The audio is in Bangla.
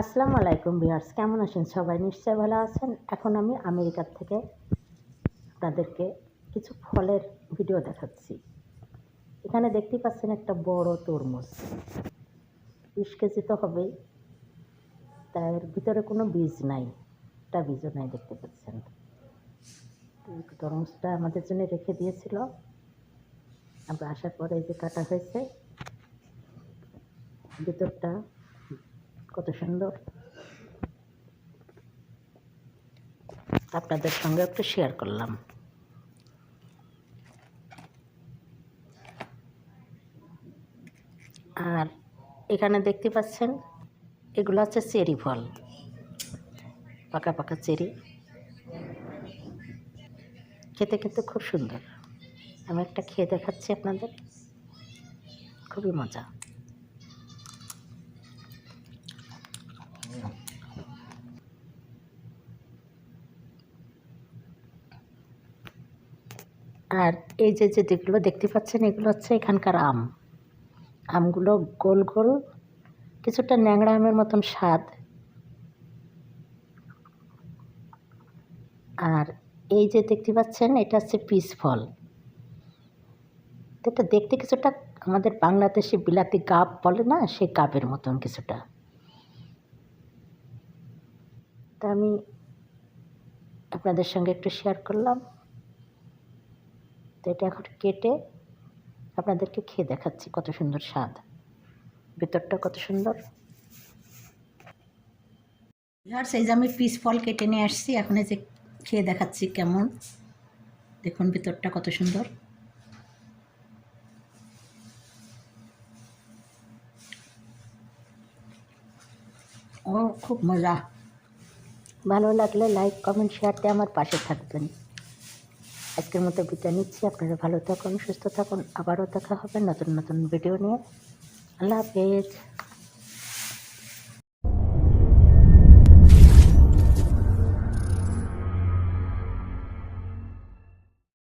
আসসালামু আলাইকুম বিয়ার্স কেমন আছেন? সবাই নিশ্চয় ভালো আছেন। এখন আমি আমেরিকার থেকে আপনাদেরকে কিছু ফলের ভিডিও দেখাচ্ছি। এখানে দেখতে পাচ্ছেন একটা বড় তরমুজ। বিশ কেজি তো হবেই। তার ভিতরে কোনো বীজ নাই। একটা বীজও নাই দেখতে পাচ্ছেন। তরমুজটা আমাদের জন্য রেখে দিয়েছিল। আমরা আসার পরে যে কাটা হয়েছে, ভিতরটা কত সুন্দর। আপনাদের সঙ্গে একটু শেয়ার করলাম। আর এখানে দেখতে পাচ্ছেন, এগুলো হচ্ছে চেরি ফল। পাকা পাকা চেরি। খেতে কিন্তু খুব সুন্দর। আমি একটা খেয়ে দেখাচ্ছি আপনাদের। খুবই মজা। আর এই যে যে যেগুলো দেখতে পাচ্ছেন, এগুলো হচ্ছে এখানকার আম। আমগুলো গোল গোল, কিছুটা ন্যাংরা আমের মতন স্বাদ। আর এই যে দেখতে পাচ্ছেন, এটা হচ্ছে পিস ফল। এটা দেখতে কিছুটা আমাদের বাংলাদেশে বিলাতি গাব বলে না, সেই গাবের মতন কিছুটা। তা আমি আপনাদের সঙ্গে একটু শেয়ার করলাম। তো এটা এখন কেটে আপনাদেরকে খেয়ে দেখাচ্ছি কত সুন্দর স্বাদ। ভেতরটা কত সুন্দর। আর সেই যে আমি পিস ফল কেটে নিয়ে আসছি, এখন এই যে খেয়ে দেখাচ্ছি কেমন। দেখুন ভেতরটা কত সুন্দর। ও, খুব মজা। ভালো লাগলে লাইক কমেন্ট শেয়ার দিয়ে আমার পাশে থাকবেন। আজকের মতো বিদায় নিচ্ছি। আপনারা ভালো থাকুন, সুস্থ থাকুন। আবারও দেখা হবে নতুন নতুন ভিডিও নিয়ে। আল্লাহ হাফেজ।